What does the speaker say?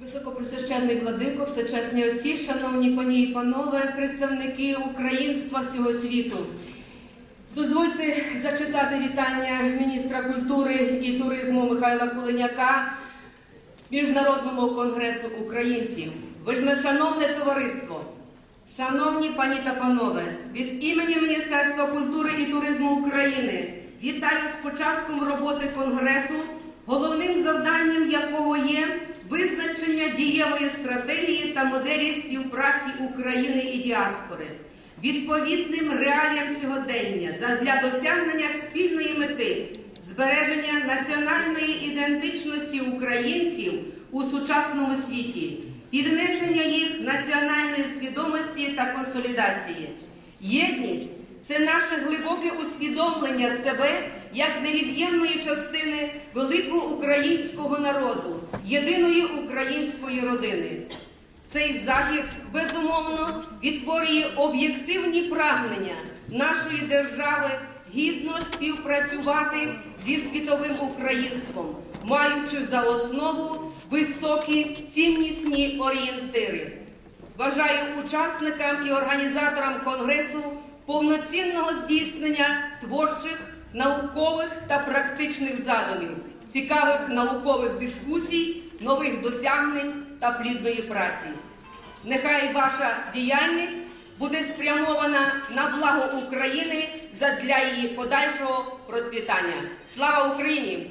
Високопресвященний владико, всечесні отці, шановні пані і панове, представники українства всього світу. Дозвольте зачитати вітання міністра культури і туризму Михайла Кулиняка Міжнародному конгресу українців. Вельмишановне товариство, шановні пані та панове, від імені Міністерства культури і туризму України вітаю з початком роботи конгресу, головним завданням дієвої стратегії та моделі співпраці України і діаспори, відповідним реаліям сьогодення для досягнення спільної мети збереження національної ідентичності українців у сучасному світі, піднесення їх національної свідомості та консолідації. Єдність це наше глибоке усвідомлення себе як невід'ємної частини великого українського народу, єдиної української родини. Цей захід безумовно відтворює об'єктивні прагнення нашої держави гідно співпрацювати зі світовим українством, маючи за основу високі ціннісні орієнтири. Бажаю учасникам і організаторам конгресу повноцінного здійснення творчих, наукових та практичних задумів, цікавих наукових дискусій, нових досягнень та плідної праці. Нехай ваша діяльність буде спрямована на благо України задля її подальшого процвітання. Слава Україні!